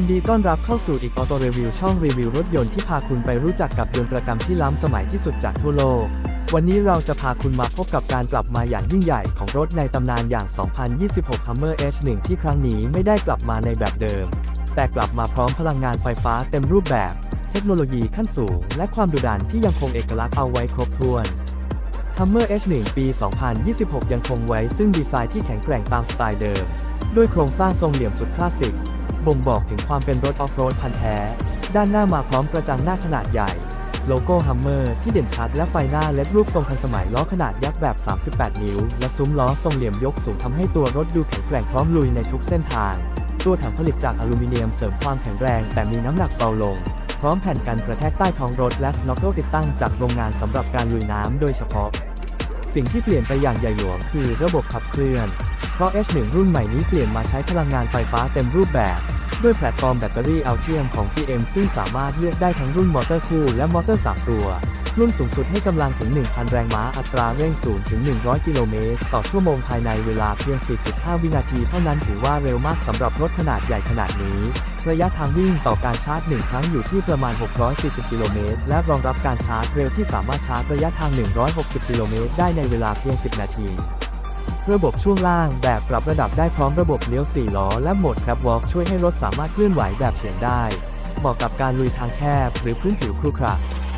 ยินดีต้อนรับเข้าสู่อีกออโตรีวิวช่องรีวิวรถยนต์ที่พาคุณไปรู้จักกับยนต์ประกรรมที่ล้ำสมัยที่สุดจากทั่วโลก วันนี้เราจะพาคุณมาพบกับการกลับมาอย่างยิ่งใหญ่ของรถในตำนานอย่าง 2026 Hummer H1 ที่ครั้งนี้ไม่ได้กลับมาในแบบเดิม แต่กลับมาพร้อมพลังงานไฟฟ้าเต็มรูปแบบ เทคโนโลยีขั้นสูง และความดุดันที่ยังคงเอกลักษณ์เอาไว้ครบถ้วน Hummer H1 ปี 2026 ยังคงไว้ซึ่งดีไซน์ที่แข็งแกร่งตามสไตล์เดิม ด้วยโครงสร้างทรงเหลี่ยมสุดคลาสสิก บ่งบอกถึงความเป็นรถออฟโรดพันแท้ ด้านหน้ามาพร้อมกระจังหน้าขนาดใหญ่ โลโก้ Hummer ที่เด่นชัดและไฟหน้าเล็ดรูปทรงทันสมัยล้อขนาดยักษ์แบบ 38 นิ้ว และซุ้มล้อทรงเหลี่ยมยกสูงทำให้ตัวรถดูแข็งแกร่งพร้อมลุยในทุกเส้นทาง ตัวถังผลิตจากอลูมิเนียมเสริมความแข็งแรงแต่มีน้ำหนักเบาลง พร้อมแผ่นกันกระแทกใต้ท้องรถและสโนว์เกิลติดตั้งจากโรงงานสำหรับการลุยน้ำโดยเฉพาะ สิ่งที่เปลี่ยนไปอย่างใหญ่หลวงคือระบบขับเคลื่อน เพราะ H1 รุ่นใหม่นี้เปลี่ยนมาใช้พลังงานไฟฟ้าเต็มรูปแบบ ด้วยแพลตฟอร์มแบตเตอรี่อัลเทียมของ GM ซึ่งสามารถเลือกได้ทั้งรุ่นมอเตอร์คู่และมอเตอร์3ตัว รุ่นสูงสุดให้กำลังถึง 1,000 แรงม้าอัตราเร่ง0ถึง 100 กิโลเมตรต่อชั่วโมงภายในเวลาเพียง 4.5 วินาทีเท่านั้นถือว่าเร็วมากสำหรับรถขนาดใหญ่ขนาดนี้ ระยะทางวิ่งต่อการชาร์จ 1 ครั้งอยู่ที่ประมาณ 640 กิโลเมตรและรองรับการชาร์จเร็วที่สามารถชาร์จระยะทาง 160 กิโลเมตรได้ในเวลาเพียง 10 นาที ระบบช่วงล่างแบบปรับระดับได้พร้อมระบบเลี้ยว 4 ล้อ และโหมด Crab Walk ช่วยให้รถสามารถเคลื่อนไหวแบบเฉียงได้ เหมาะกับการลุยทางแคบ หรือพื้นผิวครุขระ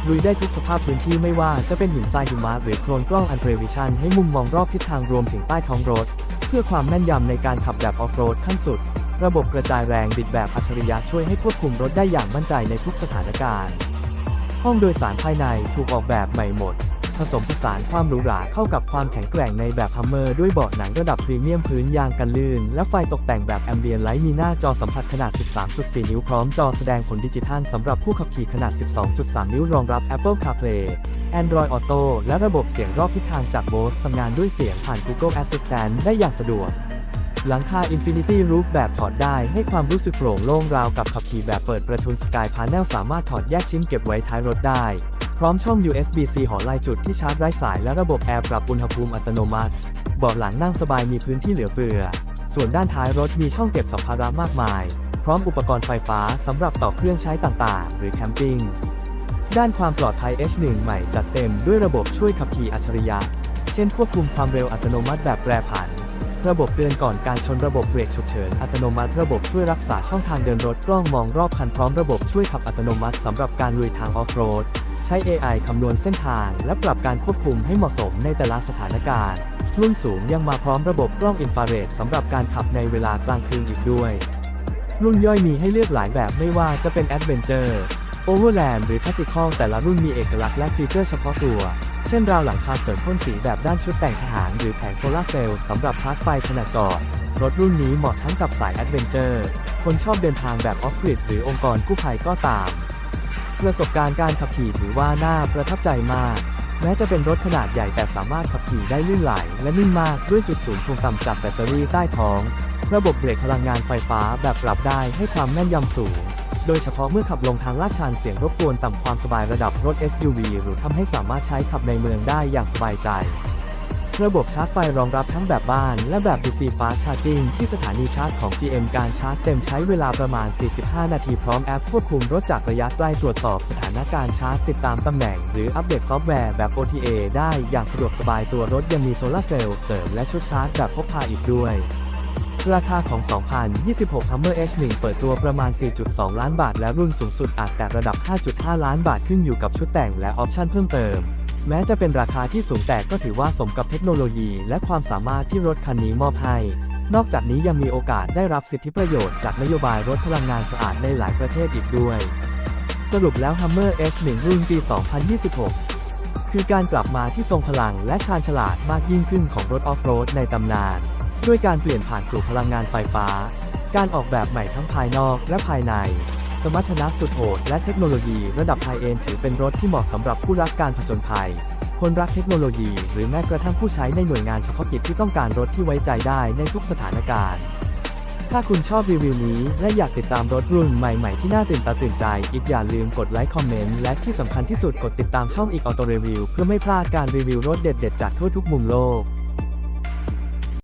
ลุยได้ทุกสภาพพื้นที่ไม่ว่าจะเป็นหินทรายหิมะหรือโคลนกล้องอันเทรวิชันให้มุมมองรอบทิศทางรวมถึงใต้ท้องรถ เพื่อความแม่นยำในการขับแบบออฟโรดขั้นสุด ระบบกระจายแรงบิดแบบอัจฉริยะช่วยให้ควบคุมรถได้อย่างมั่นใจในทุกสถานการณ์ ห้องโดยสารภายในถูกออกแบบใหม่หมด ผสมผสานความหรูหราเข้ากับความแข็งแกร่งในแบบฮัมเมอร์ด้วยเบาะหนังระดับพรีเมียมพื้นยางกันลื่น และไฟตกแต่งแบบแอมเบียนไลท์มีหน้าจอสัมผัสขนาด 13.4 นิ้วพร้อมจอแสดงผลดิจิทัลสำหรับผู้ขับขี่ขนาด 12.3 นิ้วรองรับ Apple CarPlay Android Auto และระบบเสียงรอบทิศทางจาก Bose ทำงานด้วยเสียงผ่าน Google Assistant ได้อย่างสะดวกหลังคา Infinity Roof แบบถอดได้ให้ความรู้สึกโปร่งโล่งราวกับขับขี่แบบเปิดประทุน Sky Panel สามารถถอดแยกชิ้นเก็บไว้ท้ายรถได้ พร้อมช่อง USB-C หอลายจุดที่ชาร์จไร้สายและระบบแอร์ปรับอุณหภูมิอัตโนมัติ เบาะหลังนั่งสบายมีพื้นที่เหลือเฟือ ส่วนด้านท้ายรถมีช่องเก็บสัมภาระมากมาย พร้อมอุปกรณ์ไฟฟ้าสำหรับต่อเครื่องใช้ต่างๆ หรือแคมปิ้ง ด้านความปลอดภัย H1 ใหม่จัดเต็มด้วยระบบช่วยขับขี่อัจฉริยะ เช่นควบคุมความเร็วอัตโนมัติแบบแปรผัน ระบบเตือนก่อนการชนระบบเบรกฉุกเฉินอัตโนมัติ ระบบช่วยรักษาช่องทางเดินรถกล้องมองรอบคันพร้อมระบบช่วยขับอัตโนมัติสำหรับการลุยทางออฟโรด ช้ AI คำนวณเส้นทาง และปรับการควบคุมให้เหมาะสมในแต่ละสถานการณ์รุ่นสูงยังมาพร้อมระบบกล้องอินฟราเรดสำหรับการขับในเวลากลางคืนอีกด้วย รุ่นย่อยมีให้เลือกหลายแบบไม่ว่าจะเป็น Adventure Overland หรือ Tactical แต่ละรุ่นมีเอกลักษณ์และฟีเจอร์เฉพาะตัว เช่นราวหลังคาเสริมพ่นสีแบบด้านชุดแต่งทหาร หรือแผงโซลาร์เซลล์สำหรับชาร์จไฟขณะจอด รถรุ่นนี้เหมาะทั้งกับสาย Adventure คนชอบเดินทางแบบออฟกริดหรือองค์กรกู้ภัยก็ตาม ประสบการณ์การขับขี่ถือว่าน่าประทับใจมาก แม้จะเป็นรถขนาดใหญ่แต่สามารถขับขี่ได้ลื่นไหลและนิ่มมากด้วยจุดศูนย์ถ่วงต่ำจากแบตเตอรี่ใต้ท้อง ระบบเบรกพลังงานไฟฟ้าแบบปรับได้ให้ความแม่นยำสูง โดยเฉพาะเมื่อขับลงทางลาดชันเสียงรบกวนต่ำความสบายระดับรถ SUV หรือทำให้สามารถใช้ขับในเมืองได้อย่างสบายใจ ระบบชาร์จไฟรองรับทั้งแบบบ้าน และแบบ DC Fast Charging ที่สถานีชาร์จของ GM การชาร์จเต็มใช้เวลาประมาณ 45 นาทีพร้อมแอปควบคุมรถจากระยะใกล้ตรวจสอบสถานการณ์ชาร์จติดตามตำแหน่ง หรืออัปเดตซอฟต์แวร์แบบ OTA ได้อย่างสะดวกสบายตัวรถยังมีโซลาร์เซลล์เสริมและชุดชาร์จแบบพกพาอีกด้วยราคาของ 2026 Hummer H1 เปิดตัวประมาณ 4.2 ล้านบาท และรุ่นสูงสุดอาจแตะระดับ 5.5 ล้านบาทขึ้นอยู่กับชุดแต่งและออปชั่นเพิ่มเติม แม้จะเป็นราคาที่สูงแต่ก็ถือว่าสมกับเทคโนโลยี และความสามารถที่รถคันนี้มอบให้ นอกจากนี้ยังมีโอกาสได้รับสิทธิประโยชน์จากนโยบายรถพลังงานสะอาดในหลายประเทศอีกด้วย สรุปแล้ว Hummer H1 รุ่นปี 2026 คือการกลับมาที่ทรงพลังและชาญฉลาดมากยิ่งขึ้นของรถออฟโรดในตำนาน ด้วยการเปลี่ยนผ่านกลุ่มพลังงานไฟฟ้า การออกแบบใหม่ทั้งภายนอกและภายใน สมรรถนะสุดโหดและเทคโนโลยีระดับไฮเอ็นถือเป็นรถที่เหมาะสำหรับผู้รักการผจญภัย คนรักเทคโนโลยี หรือแม้กระทั่งผู้ใช้ในหน่วยงานเฉพาะกิจที่ต้องการรถที่ไว้ใจได้ในทุกสถานการณ์ ถ้าคุณชอบรีวิวนี้ และอยากติดตามรถรุ่นใหม่ ๆ ที่น่าตื่นตาตื่นใจ อีกอย่าลืมกดไลค์คอมเมนต์และที่สำคัญที่สุดกดติดตามช่องอีกออโตรีวิวเพื่อไม่พลาดการรีวิวรถเด็ดๆจากทั่วทุกมุมโลก